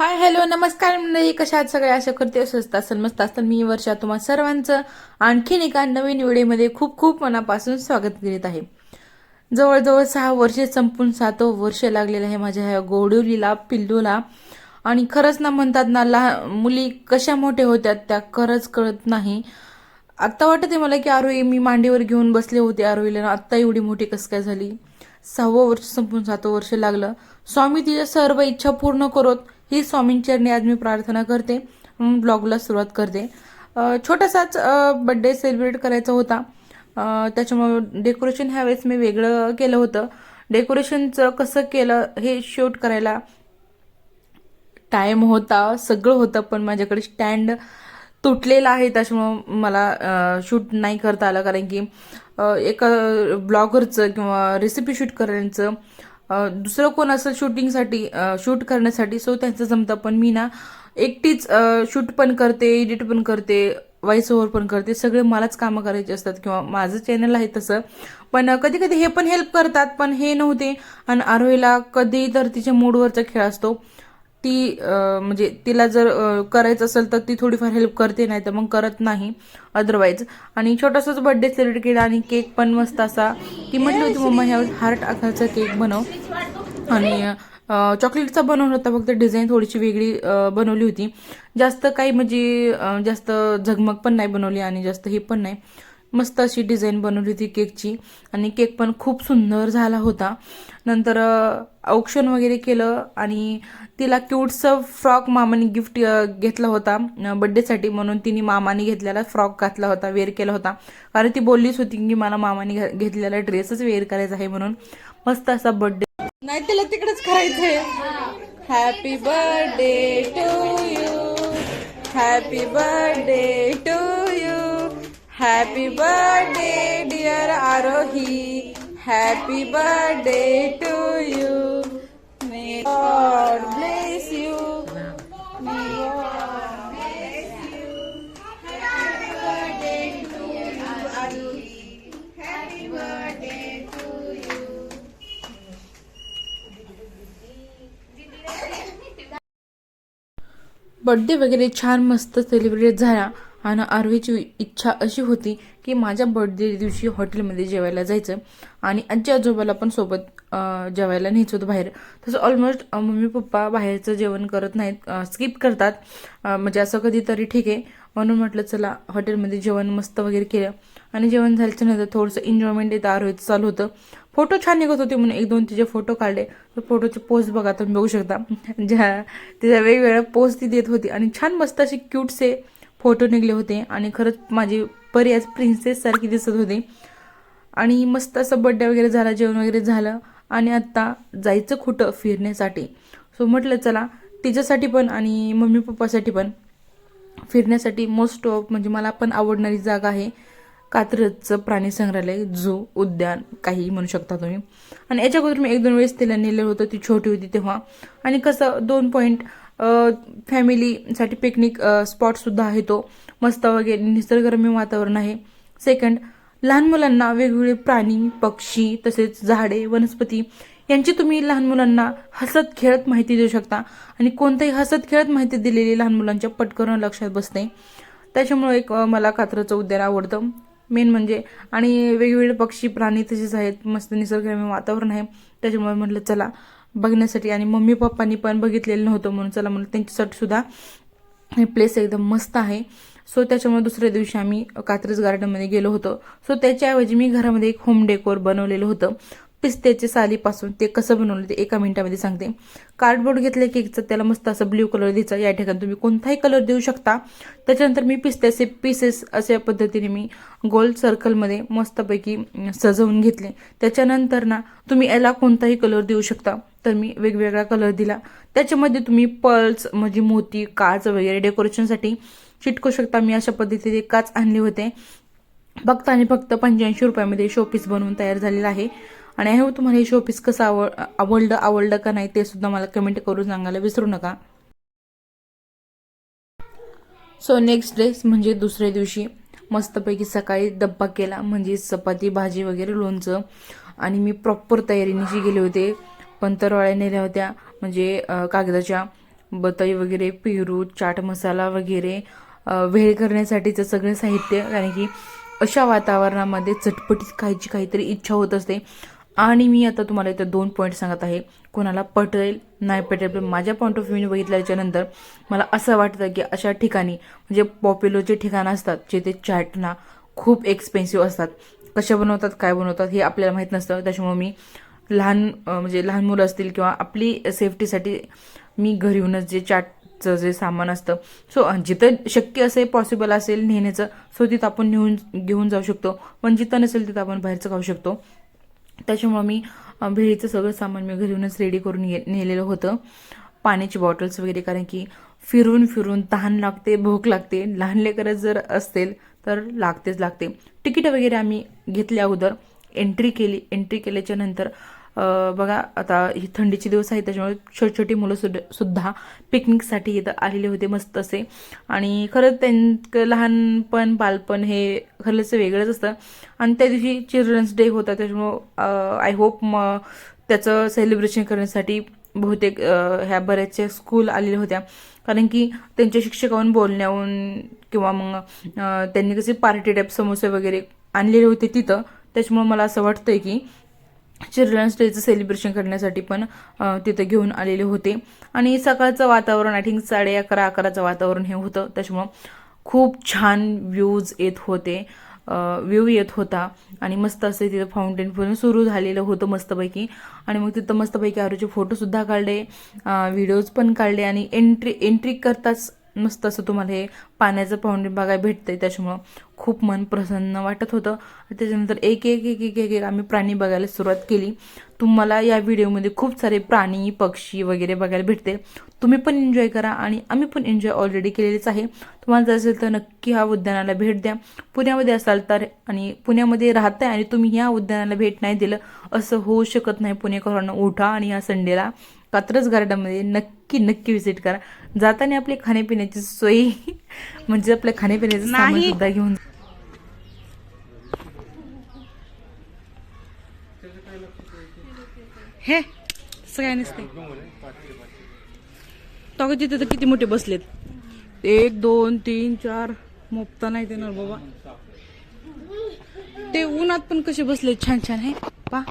Hi hello नमस्कार मंडळी. कशा आहात सगळे? आशा करते स्वस्त असेल मस्त असेल. मी वर्षा. तुम्हा सर्वांचं आणखीन एका नवीन व्हिडिओमध्ये खूप खूप मनापासून स्वागत करीत आहे. जवळजवळ सहा वर्षे संपून सातो वर्ष लागलेलं आहे माझ्या ह्या गोडुलीला पिल्लूला. आणि खरंच ना म्हणतात ना लहान मुली कशा मोठे होत्या त्या खरंच कळत नाही. आत्ता वाटत आहे मला की आरोई मी मांडीवर घेऊन बसले होते आरोईला आत्ता एवढी मोठी कस काय झाली? सहावं वर्ष संपून सातवं वर्ष लागलं. स्वामी तिच्या सर्व इच्छा पूर्ण करत. ही स्वामींचरणी आज मी प्रार्थना करते. ब्लॉगला सुरुवात करते. छोटासाच बड्डे सेलिब्रेट करायचा होता. त्याच्यामुळं त्याच्यामुळे डेकोरेशन ह्यावेळेस मी वेगळं केलं होतं. डेकोरेशनचं कसं केलं हे शूट करायला टाईम होता सगळं होतं पण माझ्याकडे स्टँड तुटलेला आहे. त्याच्यामुळं मला शूट नाही करता आलं. कारण की एका ब्लॉगरचं किंवा रेसिपी शूट करायचं दुसरं कोण असेल शूटिंगसाठी शूट करण्यासाठी सो त्यांचं जमतं. पण मी ना एकटीच शूट पण करते एडिट पण करते व्हॉइस ओव्हर पण करते. सगळे मलाच कामं करायचे असतात किंवा माझं चॅनल आहे तसं. पण कधी कधी हे पण हेल्प करतात पण हे नव्हते. आणि आरोहीला कधी तर तिच्या मूडवरचा खेळ असतो. ती म्हणजे तिला जर करायचं असेल तर ती थोडीफार हेल्प करते नाही तर मग करत नाही अदरवाईज आणि छोटासाच बर्थडे सेलिब्रेट केला आणि केक पण मस्त असा. ती म्हटली होती मम्मा ह्या हार्ट आकाराचा केक बनव. आणि चॉकलेटचा बनवला होता फक्त डिझाईन थोडीशी वेगळी बनवली होती. जास्त काही म्हणजे जास्त झगमग पण नाही बनवली आणि जास्त हे पण नाही. मस्त अशी डिझाईन बनवली होती केकची. आणि केक पण खूप सुंदर झाला होता. नंतर औक्षण वगैरे केलं आणि तिला क्यूटचं फ्रॉक मामाने गिफ्ट घेतला होता. बड्डेसाठी म्हणून तिने मामाने घेतलेला फ्रॉक घातला होता वेअर केला होता. कारण ती बोललीच होती की मला मामाने घेतलेला ड्रेसच वेअर करायचा आहे म्हणून. मस्त असा बड्डे नाही तिला तिकडेच करायचंय. Happy birthday to you happy birthday to happy birthday dear Aarohi happy birthday to you may God bless you birthday वगैरे छान मस्त सेलिब्रेट झाला. आणि आरवीची इच्छा अशी होती की माझ्या बर्थडे दिवशी हॉटेलमध्ये जेवायला जायचं आणि आजी आजोबाला पण सोबत जेवायला न्यायचं होतं बाहेर. तसं ऑलमोस्ट मम्मी पप्पा बाहेरचं जेवण करत नाहीत स्किप करतात. म्हणजे असं कधीतरी ठीक आहे. म्हणून म्हटलं चला हॉटेलमध्ये जेवण मस्त वगैरे केलं. आणि जेवण झाल्याच्यानंतर थोडंसं एन्जॉयमेंट येतं आरोग्य चालू होतं. फोटो छान निघत होते म्हणून एक दोन तिचे फोटो काढले. तर फोटोचे पोस्ट बघा तुम्ही बघू शकता. ज्या तिच्या वेगवेगळ्या पोस्ट ती देत होती. आणि छान मस्त अशी क्यूटसे फोटो निघले होते आणि खरंच माझी परी आज दिसत होती. आणि मस्त असं बड्डे वगैरे झाला जेवण वगैरे झालं आणि आत्ता जायचं खोटं फिरण्यासाठी. सो म्हटलं चला तिच्यासाठी पण आणि मम्मी पप्पासाठी पण फिरण्यासाठी मोस्ट ऑफ म्हणजे मला पण आवडणारी जागा आहे कात्रजचं प्राणी संग्रहालय झू उद्यान काही म्हणू शकता तुम्ही. आणि याच्या अगोदर मी एक दोन वेळेस तिला नेलेलं होतं ती छोटी होती तेव्हा. आणि कसं दोन पॉईंट फॅमिलीसाठी पिकनिक स्पॉटसुद्धा आहे तो. मस्त वगैरे निसर्गरम्य वातावरण आहे. सेकंड लहान मुलांना वेगवेगळे प्राणी पक्षी तसेच झाडे वनस्पती यांची तुम्ही लहान मुलांना हसत खेळत माहिती देऊ शकता. आणि कोणत्याही हसत खेळत माहिती दिलेली लहान मुलांच्या पटकन लक्षात बसते. त्याच्यामुळे एक मला कात्रचं उद्यान आवडतं. मेन म्हणजे आणि वेगवेगळे पक्षी प्राणी तसेच आहेत. मस्त निसर्गरम्य वातावरण आहे. त्याच्यामुळे म्हटलं चला बघण्यासाठी आणि मम्मी पप्पांनी पण बघितलेलं नव्हतं म्हणून चला म्हणून त्यांच्यासाठी सुद्धा हे प्लेस एकदम मस्त आहे. सो त्याच्यामुळे दुसऱ्या दिवशी आम्ही कात्रज गार्डनमध्ये गेलो होतो. सो त्याच्याऐवजी मी घरामध्ये एक होम डेकोर बनवलेलं होतं. पिस्त्याच्या सालीपासून ते कसं बनवलं ते एका मिनिटामध्ये सांगते. कार्डबोर्ड घेतलं केकचं त्याला मस्त असं ब्ल्यू कलर द्यायचा. या ठिकाणी तुम्ही कोणताही कलर देऊ शकता. त्याच्यानंतर मी पिस्त्याचे पीसेस अशा पद्धतीने मी गोल सर्कलमध्ये मस्तपैकी सजवून घेतले. त्याच्यानंतर ना तुम्ही याला कोणताही कलर देऊ शकता. तर मी वेगवेगळा कलर दिला. त्याच्यामध्ये तुम्ही पर्ल्स म्हणजे मोती काच वगैरे डेकोरेशनसाठी चिटकू शकता. मी अशा पद्धतीने काच आणले होते. फक्त आणि फक्त पंच्याऐंशी रुपयामध्ये शोपीस बनवून तयार झालेला आहे. आणि आहे हो, तुम्हाला हे शोपीस कसं आवड आवडलं आवडलं का नाही ते सुद्धा मला कमेंट करून सांगायला विसरू नका. सो नेक्स्ट डे म्हणजे दुसऱ्या दिवशी मस्तपैकी सकाळी डब्बा केला म्हणजे चपाती भाजी वगैरे लोणचं. आणि मी प्रॉपर तयारीनिशी गेले होते पंतरवाळ्या नेल्या होत्या म्हणजे कागदाच्या बताई वगैरे पेरू चाट मसाला वगैरे वेळ करण्यासाठीचं सगळं साहित्य. कारण की अशा वातावरणामध्ये चटपटीत खायची काहीतरी इच्छा होत असते. आणि मी आता तुम्हाला इथं दोन पॉईंट सांगत आहे. कोणाला पटेल नाही पटेल पण माझ्या पॉईंट ऑफ व्ह्यूने बघितल्याच्यानंतर मला असं वाटतं की अशा ठिकाणी म्हणजे पॉप्युलरचे ठिकाणं असतात जिथे चाटणा खूप एक्सपेन्सिव्ह असतात. कशा बनवतात काय बनवतात हे आपल्याला माहीत नसतं. त्याच्यामुळे मी लहान म्हणजे लहान मुलं असतील किंवा आपली सेफ्टीसाठी मी घरी येऊनच जे चाटचं जे सामान असतं सो जिथं शक्य असेल पॉसिबल असेल नेण्याचं सो तिथं आपण नेऊन घेऊन जाऊ शकतो. पण जिथं नसेल तिथं आपण बाहेरचं खाऊ शकतो. त्याच्यामुळं मी भेळीचं सगळं सामान मी घरी रेडी करून घे नेलेलं होतं. पाण्याची बॉटल्स वगैरे कारण की फिरून फिरून तहान लागते भूक लागते. लहान लेकरं जर असतील तर लागतेच लागते. तिकीट वगैरे आम्ही घेतल्या अगोदर एंट्री केली एंट्री केल्याच्यानंतर बघा आता ही थंडीचे दिवस आहेत त्याच्यामुळे छोटी छोटी मुलं सुद्धा सुद्धा पिकनिकसाठी इथं आलेले होते मस्त असे. आणि खरंच त्यांचं लहानपण बालपण हे खरंच वेगळंच असतं. आणि त्या दिवशी चिल्ड्रन्स डे होता त्याच्यामुळं आय होप म त्याचं सेलिब्रेशन करण्यासाठी बहुतेक ह्या बऱ्याचशा स्कूल आलेल्या होत्या. कारण की त्यांच्या शिक्षकाहून बोलण्याहून किंवा मग त्यांनी कसे पार्टी टाईप समोसे वगैरे आणलेले होते तिथं त्याच्यामुळे मला असं वाटतंय की चिल्ड्रन्स डेचं सेलिब्रेशन करण्यासाठी पण तिथं घेऊन आलेले होते. आणि सकाळचं वातावरण आय थिंक साडे अकरा अकराचं वातावरण हे होतं. त्याच्यामुळं खूप छान व्ह्यूज येत होते. व्ह्यू येत होता. आणि मस्त असे तिथं फाउंटेन पण सुरू झालेलं होतं मस्तपैकी. आणि मग तिथं मस्तपैकी आरूचे फोटोसुद्धा काढले. व्हिडिओज पण काढले आणि एंट्री एंट्री करताच मस्त असं तुम्हाला हे पाण्याचं फाउंटेन बघायला भेटतं आहे त्याच्यामुळं खूप मन प्रसन्न वाटत होतं. त्याच्यानंतर एक एक एक एक एक एक आम्ही प्राणी बघायला सुरुवात केली. तुम्हाला या व्हिडिओमध्ये खूप सारे प्राणी पक्षी वगैरे बघायला भेटते. तुम्ही पण एन्जॉय करा आणि आम्ही पण एन्जॉय ऑलरेडी केलेलीच आहे. तुम्हाला जर असेल तर नक्की ह्या उद्यानाला भेट द्या. पुण्यामध्ये असाल तर आणि पुण्यामध्ये राहताय आणि तुम्ही ह्या उद्यानाला भेट नाही दिलं असं होऊ शकत नाही. पुणेकरांना उठा आणि या संडेला कात्रज गार्डनमध्ये नक्की नक्की व्हिजिट करा. जाताना आपली खाण्यापिण्याची सोय म्हणजे आपल्या खाण्यापिण्याचं सामान सुद्धा घेऊन हे काय नसते. तो तिथे तर किती मोठे बसलेत. एक दोन तीन चार. मोपता नाही देणार बाबा. ते उन्हात पण कसे बसले छान छान आहे पा.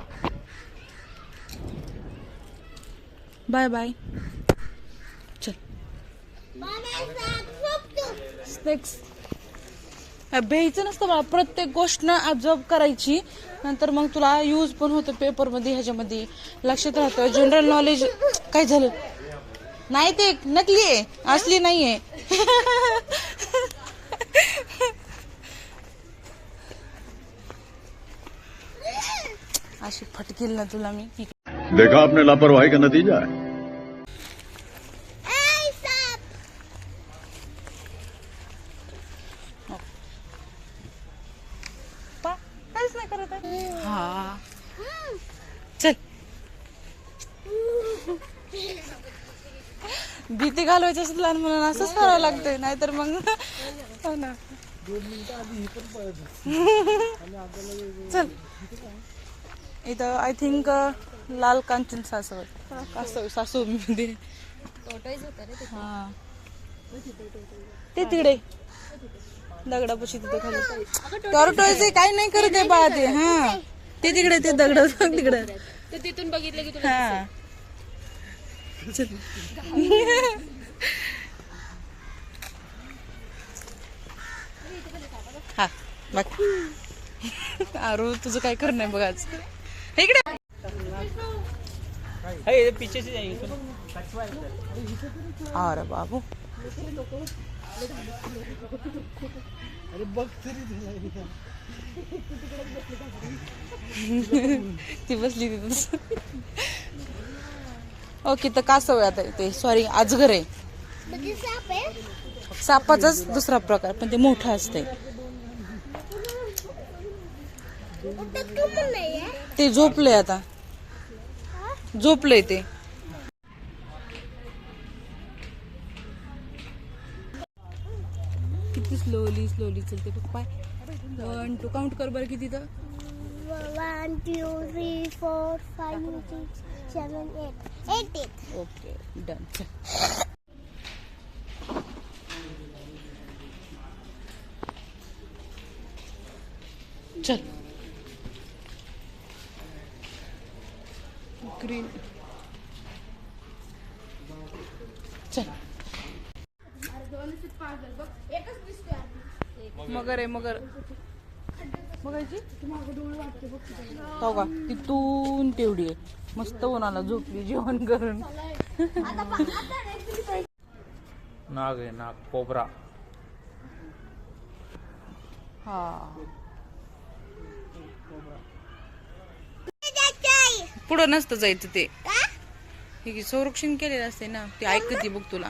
Bye bye. चल. स्नेक्स भ्यायचं नसतं मला प्रत्येक गोष्ट ना ऑब्झर्व करायची. नंतर मग तुला यूज पण होतं पेपरमध्ये ह्याच्यामध्ये. लक्षात राहतं. जनरल नॉलेज काय झालं? नाही ते नकली आहे. असली नाही आहे. अशी फटकील ना तुला मी. देखा आपने लापरवाही का नतीजा है। पा काहीच नाही करत आहे. हा. चल. भीती घालवायची असत लहान मुलांना असंच करावं लागतंय नाहीतर मग हो ना. चल. इथं आय थिंक लाल कांचन सासव सासू मध्ये हा. ते तिकडे. दगडापाशी तिथे खाली. टॉर्टोइज काय नाही करत आहे बा ते हा. ते तिकडे ते दगड तिकडे. तिथून बघितलं की तुला हा. चल. हा बघ आरू तुझं काय करणं आहे बघ आज? हे इकडे पीछे से जाएंगे अरे बाबू ती बसली तिथं. ओके तर कासव आहे आता ते? सॉरी आजगर आहे. सापाचाच दुसरा प्रकार पण ते मोठं असते ते झोपलंय आता. झोपले ते. किती स्लोली स्लोली चलते पप्पा वन टू काउंट कर बरं किती तर. One two three four five six seven eight eight eight okay done चल. चल. मगर आहे मगर. बघायची हो का तिथून तेवढी आहे. मस्त उन्हाला झोपली जेवण करून. नाग आहे नाग कोबरा. हा. पुढं नसतं जायचं ते. हे की संरक्षण केलेलं असते ना ते ऐकते बघ तुला.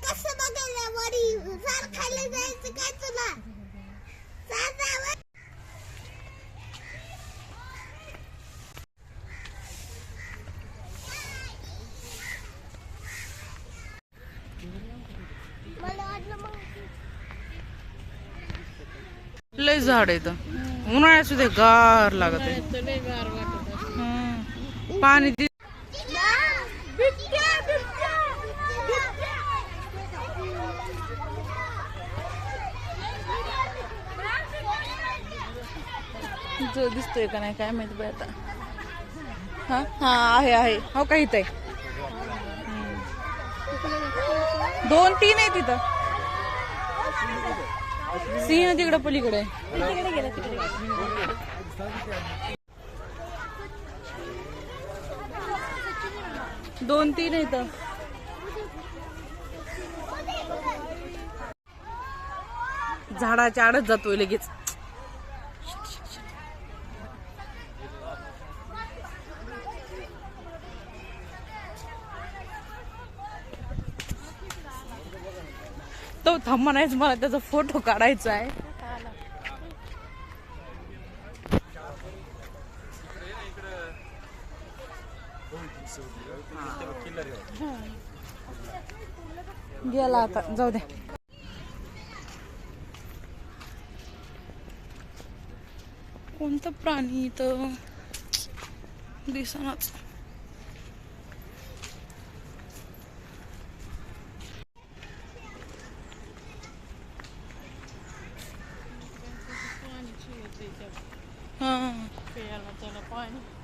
कसे बघायला? वरी सार खायला जायचं काय तुला सार जावं मला वाटलं मग लय झाड आहे उन्हाळ्यात सुद्धा गार लागत आहे. पाणी जो दिसतोय का नाही काय माहिती आता. हा? हा आहे आहे. हो काही आहे. दोन तीन आहे तिथं. सिंह तिकडं पलीकडे. दोन तीन आहेत. झाडाच्या आडच जातोय लगेच. थांब म्हणायचं मला त्याचा फोटो काढायचा आहे. गेला आता जाऊ द्या कोणतं प्राणी इथं दिसनाच? dinner bunny.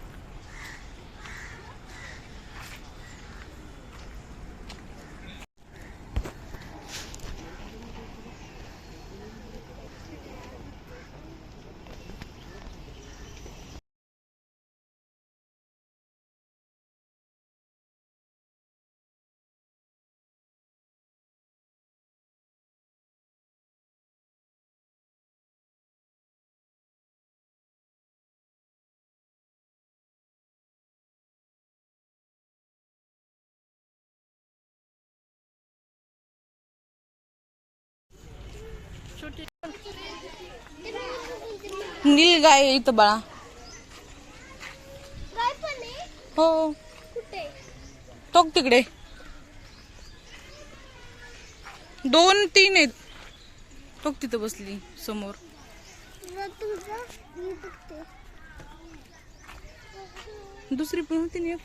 नील गाय इथं बाळा. हो. टोक तिकडे. दोन तीन आहेत. टोक तिथं बसली समोर. दुसरी पण होती ना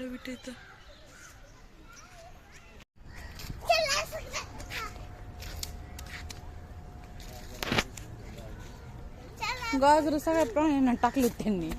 काळ इथं. गाजर सगळ्या प्राण्यांना टाकलेत त्यांनी.